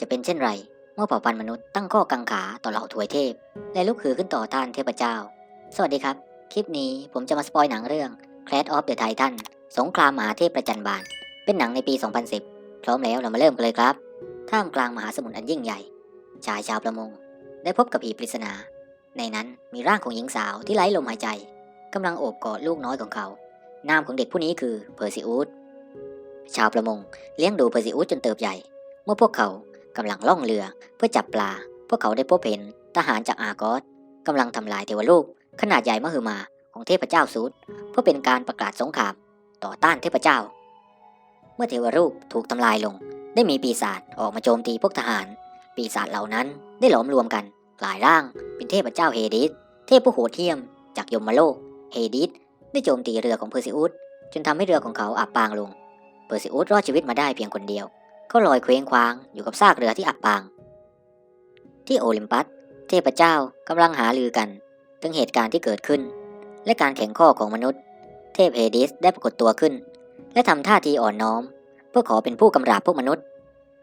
จะเป็นเช่นไร เมื่อเผ่าพันธุ์มนุษย์ตั้งข้อกังขาต่อเหล่าถวยเทพ และลุกฮือขึ้นต่อต้านเทพเจ้า สวัสดีครับ คลิปนี้ผมจะมาสปอยหนังเรื่อง Clash of the Titan สงครามมหาเทพประจันบาน เป็นหนังในปี 2010 พร้อมแล้วเรามาเริ่มกันเลยครับ ท่ามกลางมหาสมุทรอันยิ่งใหญ่ ชายชาวประมง ได้พบกับผีปริศนา ในนั้นมีร่างของหญิงสาวที่ไร้ลมหายใจกำลังโอบกอดลูกน้อยของเขา นามของเด็กผู้นี้คือเพอร์ซิอุสชาวประมงเลี้ยงดูเพอร์ซิอุสจนเติบใหญ่ เมื่อพวกเขา กำลังล่องเรือเพื่อจับปลา พวกเขาได้พบเห็นทหารจากอากอสกำลังทำลายเทวรูปขนาดใหญ่มหึมาของเทพเจ้าซูดเพื่อเป็นการประกาศสงคราม ต่อต้านเทพเจ้า เมื่อเทวรูปถูกทำลายลง ได้มีปีศาจออกมาโจมตีพวกทหาร ปีศาจเหล่านั้นได้หลอมรวมกันกลายร่างเป็นเทพเจ้าเฮดิสเทพผู้โหดเหี้ยมจากยมโลกเฮดิสได้โจมตีเรือของเพอร์ซิอุสจนทำให้เรือของเขาอับปางลงเพอร์ซิอุสรอดชีวิตมาได้เพียงคนเดียว เขาลอยเคว้งคว้างอยู่กับซากเรือที่อับปาง ที่โอลิมปัส เทพเจ้ากำลังหาลือกัน ถึงเหตุการณ์ที่เกิดขึ้น และการแข่งข้อของมนุษย์ เทพเฮดิสได้ปรากฏตัวขึ้น และทำท่าทีอ่อนน้อม เพื่อขอเป็นผู้กำราบพวกมนุษย์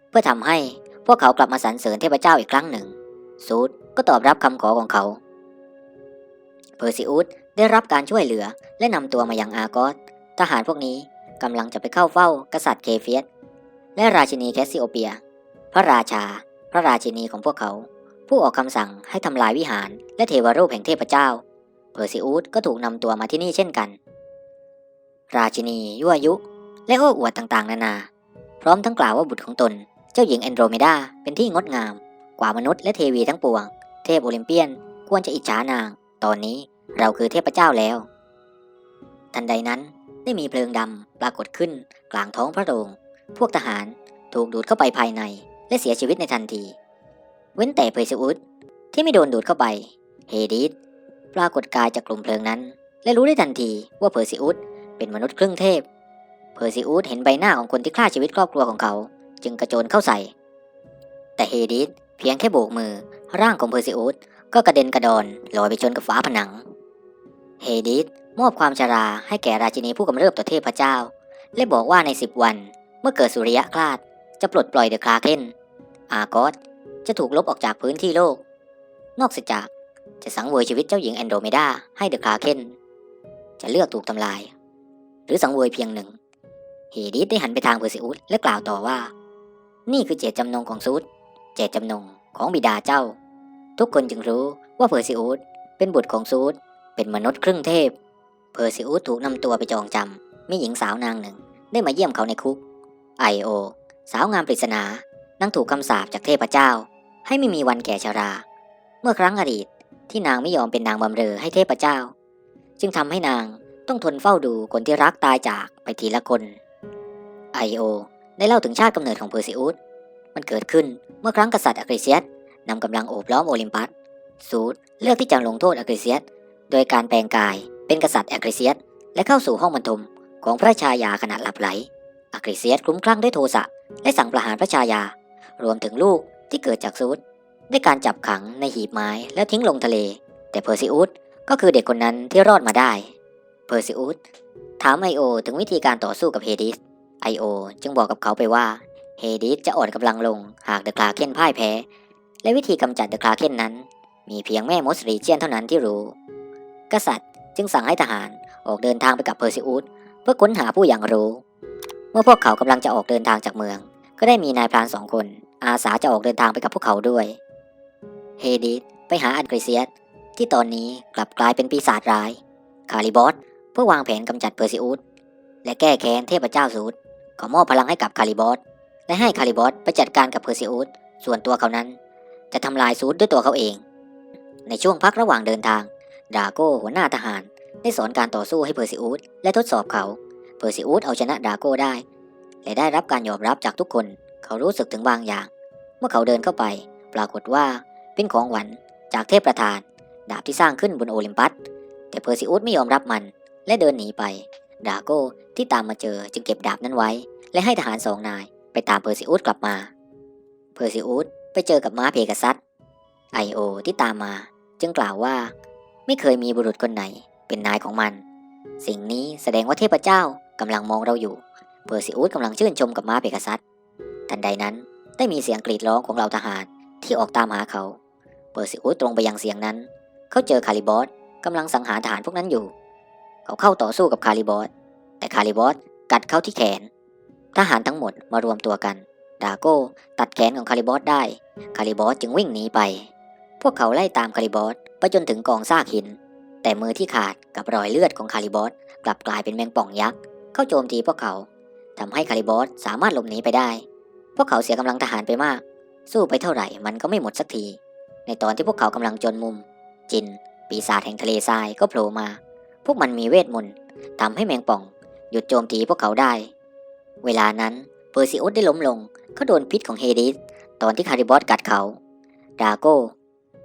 เพื่อทำให้พวกเขากลับมาสรรเสริญเทพเจ้าอีกครั้งหนึ่งซูดก็ตอบรับคำขอของเขา เพอร์ซิอุสได้รับการช่วยเหลือและนำตัวมายังอากอส ทหารพวกนี้กำลังจะไปเข้าเฝ้ากษัตริย์เคเฟียส และราชินีแคสซิโอเปีย พระราชา พระราชินีของพวกเขา ผู้ออกคำสั่งให้ทำลายวิหาร และเทวรูปแห่งเทพเจ้า เพอร์ซิอุสก็ถูกนำตัวมาที่นี่เช่นกัน ราชินียั่วยุ และโอ้อวดต่างๆ นานา พร้อมทั้งกล่าวว่าบุตรของตน เจ้าหญิงแอนโดรเมดาเป็นที่งดงาม กว่ามนุษย์และเทวีทั้งปวง เทพโอลิมเปียนควรจะอิจฉานาง ตอนนี้เราคือเทพเจ้าแล้ว ทันใดนั้นได้มีเพลิงดำปรากฏขึ้นกลางท้องพระโรง พวกทหารถูกดูดเข้าไปภายใน และเสียชีวิตในทันที เว้นแต่เพอร์ซิอุสที่ไม่โดนดูดเข้าไป เฮดิสปรากฏกายจากกลุ่มเพลิงนั้น และรู้ได้ทันทีว่าเพอร์ซิอุสเป็นมนุษย์ครึ่งเทพ เพอร์ซิอุสเห็นใบหน้าของคนที่ฆ่าชีวิตครอบครัวของเขา จึงกระโจนเข้าใส่ แต่เฮดิสเพียงแค่โบกมือ ร่างของเพอร์ซิอุสก็กระเด็นกระดอนลอยไปชนกับฝาผนัง เฮดิสมอบความชราให้แก่ราชินีผู้กำเริบต่อเทพเจ้า และบอกว่าในสิบวัน เมื่อเกิดสุริยะคลาดจะปลดปล่อยเดอะคราเคนอากอสจะถูกลบออกจากพื้นที่โลก นอกจากจะสังเวยชีวิตเจ้าหญิงแอนโดเมดาให้เดอะคราเคนจะเลือกถูกทำลาย หรือสังเวยเพียงหนึ่ง เฮดิสได้หันไปทางเพอร์ซิอุสและกล่าวต่อว่า นี่คือเจตจำนงของซูดเจตจำนงของบิดาเจ้า ทุกคนจึงรู้ว่าเพอร์ซิอุสเป็นบุตรของซูดเป็นมนุษย์ครึ่งเทพ เพอร์ซิอุสถูกนำตัวไปจองจำมีหญิงสาวนางหนึ่ง ได้มาเยี่ยมเขาในคุก ไอโอ สาวงามปริศนานั่งถูกคำสาปจากเทพเจ้า ให้ไม่มีวันแก่ชรา เมื่อครั้งอดีตที่นางไม่ยอมเป็นนางบำเรอให้เทพเจ้า จึงทำให้นางต้องทนเฝ้าดูคนที่รักตายจากไปทีละคนไอโอได้เล่าถึงชาติกำเนิดของเพอร์ซิอุสมันเกิดขึ้นเมื่อครั้งกษัตริย์อคริเซียสนำกำลังโอบล้อมโอลิมปัสซูดเลือกที่จะลงโทษอคริเซียสโดยการแปลงกายเป็นกษัตริย์อคริเซียสและเข้าสู่ห้องบรรทมของพระชายาขณะหลับไหล อคริเซียสคลุ้มคลั่งด้วยโทสะและสั่งประหารพระชายา รวมถึงลูกที่เกิดจากซูดด้วยการจับขังในหีบไม้แล้วทิ้งลงทะเล แต่เพอร์ซิอุสก็คือเด็กคนนั้นที่รอดมาได้ เพอร์ซิอุสถามไอโอถึงวิธีการต่อสู้กับเฮดิส ไอโอจึงบอกกับเขาไปว่า เฮดิสจะอ่อนกำลังลงหากเดอะคลาเคนพ่ายแพ้ และวิธีกำจัดเดอะคลาเคนนั้น มีเพียงแม่มดสรีเจียนเท่านั้นที่รู้ กษัตริย์จึงสั่งให้ทหารออกเดินทางไปกับเพอร์ซิอุสเพื่อค้นหาผู้อย่างรู้ เมื่อพวกเขากำลังจะออกเดินทางจากเมือง ก็ได้มีนายพรานสองคน อาสาจะออกเดินทางไปกับพวกเขาด้วย เฮดิสไปหาอันกริเซียสที่ตอนนี้กลับกลายเป็นปีศาจร้าย คาริบอสเพื่อวางแผนกำจัดเพอร์ซิอุสและแก้แค้นเทพเจ้าซูดขามอบพลังให้กับคาริบอสและให้คาริบอสไปจัดการกับเพอร์ซิอุสส่วนตัวเขานั้น จะทำลายซูดด้วยตัวเขาเอง ในช่วงพักระหว่างเดินทางดราโก้หัวหน้าทหารได้สอนการต่อสู้ให้เพอร์ซิอุสและทดสอบเขา เพอร์ซิอุสเอาชนะดาโก้ได้ และได้รับการยอมรับจากทุกคน เขารู้สึกถึงบางอย่าง เมื่อเขาเดินเข้าไป ปรากฏว่าเป็นของหวันจากเทพประธาน ดาบที่สร้างขึ้นบนโอลิมปัส แต่เพอร์ซิอุสไม่ยอมรับมันและเดินหนีไป ดาโก้ที่ตามมาเจอจึงเก็บดาบนั้นไว้ และให้ทหารสองนายไปตามเพอร์ซิอุสกลับมา เพอร์ซิอุสไปเจอกับม้าเพกาซัสไอโอที่ตามมา จึงกล่าวว่า ไม่เคยมีบุรุษคนไหนเป็นนายของมัน สิ่งนี้แสดงว่าเทพเจ้า กำลังมองเราอยู่ เพอร์ซิอุสกำลังชื่นชมกับม้าเพกาซัสทันใดนั้นได้มีเสียงกรีดร้องของเหล่าทหารที่ออกตามหาเขา เปอร์ซิอุสตรงไปยังเสียงนั้น เขาเจอคาริบอสกำลังสังหารทหารพวกนั้นอยู่ เขาเข้าต่อสู้กับคาริบอสแต่คาริบอสกัดเข้าที่แขน ทหารทั้งหมดมารวมตัวกัน ดาโก้ตัดแขนของคาริบอสได้ คาริบอสจึงวิ่งหนีไป พวกเขาไล่ตามคาริบอสไปจนถึงกองซากหิน แต่มือที่ขาดกับรอยเลือดของคาริบอสกลับกลายเป็นแมงป่องยักษ์ เข้าโจมตีพวกเขาทำให้คาริบอสสามารถหลบหนีไปได้ พวกเขาเสียกำลังทหารไปมาก สู้ไปเท่าไหร่มันก็ไม่หมดสักที ในตอนที่พวกเขากำลังจนมุม จิน ปีศาจแห่งทะเลทรายก็โผล่มา พวกมันมีเวทมนต์ทำให้แมงป่อง หยุดโจมตีพวกเขาได้ เวลานั้นเปอร์ซิอุสได้ล้มลงเขาโดนพิษของเฮดิสตอนที่คาริบอสกัดเขา ดาโก้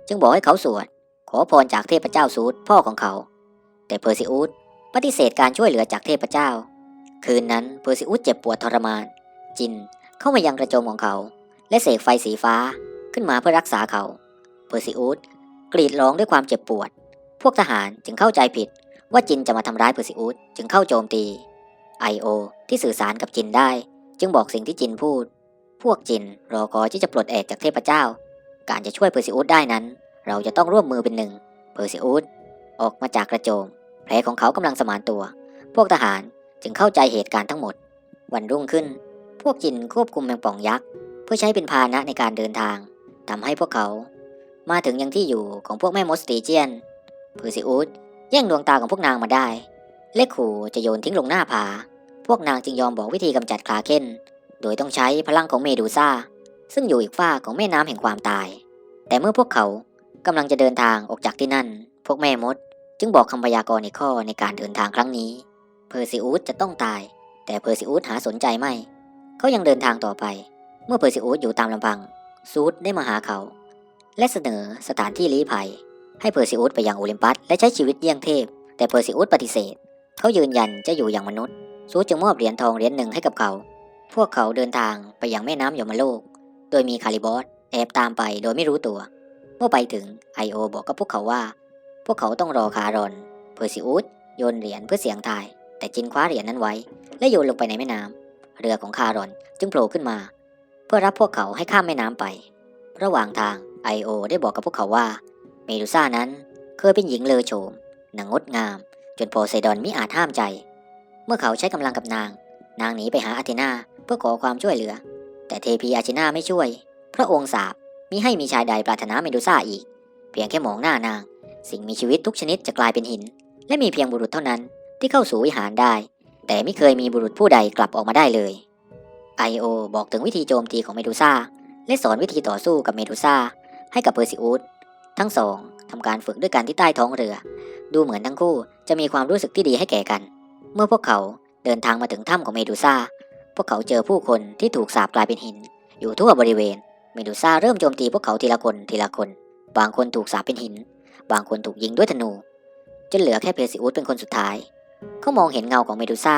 จึงบอกให้เขาสวด ขอพรจากเทพเจ้าซูดพ่อของเขา แต่เพอร์ซิอุสปฏิเสธการช่วยเหลือจากเทพเจ้า คืนนั้นเพอร์ซิอุสเจ็บปวดทรมาน จินเข้ามายังกระโจมของเขา และเสกไฟสีฟ้าขึ้นมาเพื่อรักษาเขา เพอร์ซิอุสกรีดร้องด้วยความเจ็บปวด พวกทหารจึงเข้าใจผิดว่าจินจะมาทำร้ายเพอร์ซิอุสจึงเข้าโจมตีไอโอที่สื่อสารกับจินได้ จึงบอกสิ่งที่จินพูด พวกจินรอคอยที่จะปลดแอกจากเทพเจ้า การจะช่วยเพอร์ซิอุสได้นั้น เราจะต้องร่วมมือเป็นหนึ่งเพอร์ซิอุสออกมาจากกระโจมแผลของเขากำลังสมานตัว พวกทหาร จึงเข้าใจเหตุการณ์ทั้งหมด วันรุ่งขึ้น พวกจินควบคุมแมงป่องยักษ์เพื่อใช้เป็นพาหนะในการเดินทางทำให้พวกเขา มาถึงยังที่อยู่ของพวกแม่มดสตีเจียนเพอร์ซิอุสแย่งดวงตาของพวกนางมาได้ เล็กขู่จะโยนทิ้งลงหน้าผา พวกนางจึงยอมบอกวิธีกำจัดคลาเคนโดยต้องใช้พลังของเมดูซ่า ซึ่งอยู่อีกฝ้าของแม่น้ำแห่งความตาย แต่เมื่อพวกเขากำลังจะเดินทางออกจากที่นั่น พวกแม่มด จึงบอกคำพยากรณ์ในข้อในการเดินทางครั้งนี้ เพอร์ซิอุสจะต้องตาย แต่เพอร์ซิอุสหาสนใจไม่ เขายังเดินทางต่อไป เมื่อเพอร์ซิอุสอยู่ตามลำพัง ซูดได้มาหาเขา และเสนอสถานที่ลี้ภัย ให้เพอร์ซิอุสไปยังโอลิมปัสและใช้ชีวิตเยี่ยงเทพ แต่เพอร์ซิอุสปฏิเสธ เขายืนยันจะอยู่อย่างมนุษย์ ซูดจึงมอบเหรียญทองเหรียญหนึ่งให้กับเขา พวกเขาเดินทางไปยังแม่น้ำยมโลก โดยมีคาริบอสแอบตามไปโดยไม่รู้ตัว เมื่อไปถึงไอโอบอกกับพวกเขาว่า พวกเขาต้องรอคารอน เพอร์ซิอุสโยนเหรียญเพื่อเสียงทาย แต่จินคว้าเหรียญนั้นไว้ และโยนลงไปในแม่น้ำเรือของคารอนจึงโผล่ขึ้นมา เพื่อรับพวกเขาให้ข้ามแม่น้ำไป ระหว่างทางไอโอได้บอกกับพวกเขาว่า เมดูซ่านั้นเคยเป็นหญิงเลอโฉมนางงดงาม จนโพไซดอนมิอาจห้ามใจ เมื่อเขาใช้กำลังกับนาง นางหนีไปหาอาเทนาเพื่อขอความช่วยเหลือ แต่เทพีอาชินาไม่ช่วย พระองค์สาบมิให้มีชายใดปรารถนาเมดูซ่าอีก เพียงแค่มองหน้านาง สิ่งมีชีวิตทุกชนิดจะกลายเป็นหิน และมีเพียงบุรุษเท่านั้น ที่เข้าสู่วิหารได้ แต่ไม่เคยมีบุรุษผู้ใดกลับออกมาได้เลยไอโอบอกถึงวิธีโจมตีของเมดูซ่าและสอนวิธีต่อสู้กับเมดูซ่าให้กับเพอร์ซิอุสทั้งสองทำการฝึกด้วยกันที่ใต้ท้องเรือ ดูเหมือนทั้งคู่จะมีความรู้สึกที่ดีให้แก่กัน เมื่อพวกเขาเดินทางมาถึงถ้ำของเมดูซ่าพวกเขาเจอผู้คนที่ถูกสาบกลายเป็นหิน อยู่ทั่วบริเวณ เมดูซ่าเริ่มโจมตีพวกเขาทีละคนทีละคน บางคนถูกสาปเป็นหิน บางคนถูกยิงด้วยธนูจนเหลือแค่เพอร์ซิอุสเป็นคนสุดท้าย เขามองเห็นเงาของเมดูซ่า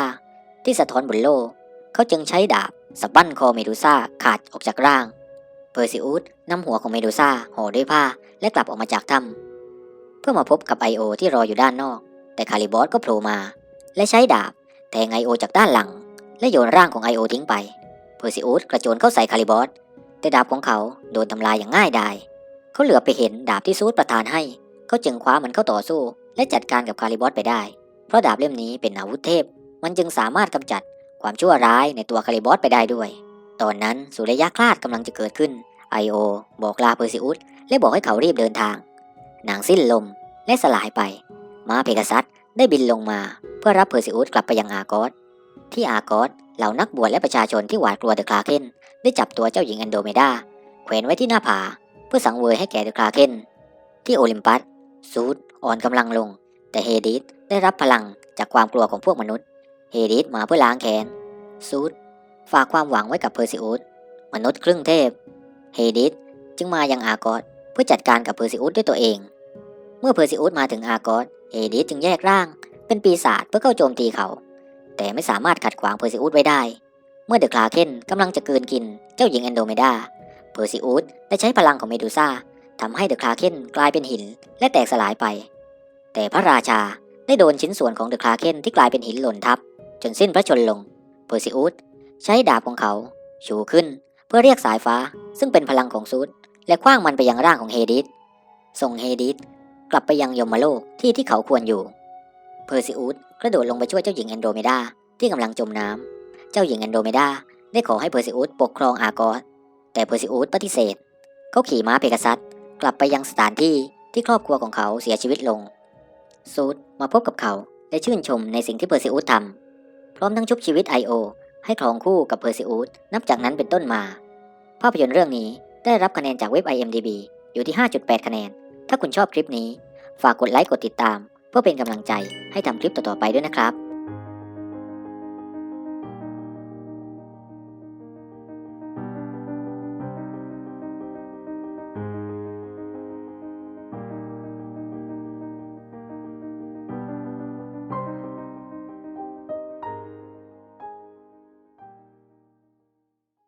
ที่สะท้อนบนโลก เขาจึงใช้ดาบสะบั้นคอเมดูซ่าขาดออกจากร่าง เพอร์ซิอุสนำหัวของเมดูซ่าห่อด้วยผ้าและกลับออกมาจากถ้ำเพื่อมาพบกับไอโอที่รออยู่ด้านนอก แต่คาริบอสก็โผล่มา และใช้ดาบแทงไอโอจากด้านหลัง และโยนร่างของไอโอทิ้งไป เพอร์ซิอุสกระโจนเข้าใส่คาริบอสแต่ดาบของเขาโดนทำลายอย่างง่ายดาย เขาเหลือไปเห็นดาบที่ซูดประทานให้ เขาจึงคว้ามันเข้าต่อสู้ และจัดการกับคาริบอสไปได้ เพราะดาบเล่มนี้เป็นอาวุธเทพ มันจึงสามารถกำจัดความชั่วร้ายในตัวคาริบอสไปได้ด้วย ตอนนั้นสุริยะคลาดกำลังจะเกิดขึ้นไอโอบอกลาเพอร์ซิอุสและบอกให้เขารีบเดินทาง นางสิ้นลมและสลายไป ม้าเพกาซัสได้บินลงมา เพื่อรับเพอร์ซิอุสกลับไปยังอากอสที่อากอสเหล่านักบวชและประชาชนที่หวาดกลัวเดอะคลาเคนได้จับตัวเจ้าหญิงแอนโดเมดาแขวนไว้ที่หน้าผา เพื่อสังเวยให้แก่เดอะคลาเคนที่โอลิมปัสซูดอ่อนกำลังลง แต่เฮดิสได้รับพลังจากความกลัวของพวกมนุษย์ เฮดิสมาเพื่อล้างแค้นซูดฝากความหวังไว้กับเพอร์ซิอุสมนุษย์ครึ่งเทพ เฮดิสจึงมายังอากอสเพื่อจัดการกับเพอร์ซิอุสด้วยตัวเอง เมื่อเพอร์ซิอุสมาถึงอากอสเฮดิสจึงแยกร่าง เป็นปีศาจเพื่อเข้าโจมตีเขา แต่ไม่สามารถขัดขวางเพอร์ซิอุสไว้ได้ เมื่อเดอะคลาเคนกำลังจะเกินกินเจ้าหญิงแอนโดเมดาเพอร์ซิอุสได้ใช้พลังของเมดูซ่าทำให้เดอะคลาเคนกลายเป็นหินและแตกสลายไป แต่พระราชาได้โดนชิ้นส่วนของเดอะคลาเคนที่กลายเป็นหินหล่นทับ จนสิ้นพระชนม์ลงเพอร์ซิอุสใช้ดาบของเขาชูขึ้นเพื่อเรียกสายฟ้าซึ่งเป็นพลังของซูดและคว้างมันไปยังร่างของเฮดิสส่งเฮดิสกลับไปยังยมโลกที่ที่เขาควรอยู่ เพอร์ซิอุสกระโดดลงไปช่วยเจ้าหญิงแอนโดเมดาที่กำลังจมน้ำ เจ้าหญิงแอนโดเมดาได้ขอให้เพอร์ซิอุสปกครองอากอสแต่เพอร์ซิอุสปฏิเสธ เขาขี่ม้าเพกาซัสกลับไปยังสถานที่ที่ครอบครัวของเขาเสียชีวิตลง ซูดมาพบกับเขาและชื่นชมในสิ่งที่เพอร์ซิอุสทำพร้อมทั้งชุบชีวิตไอโอให้ครองคู่กับเพอร์ซิอุสนับจากนั้นเป็นต้นมา ภาพยนตร์เรื่องนี้ได้รับคะแนนจากเว็บ IMDb อยู่ที่ 5.8 คะแนน ถ้าคุณชอบคลิปนี้ ฝากกดไลค์กดติดตาม เพื่อเป็นกำลังใจให้ทำคลิปต่อๆไปด้วยนะครับ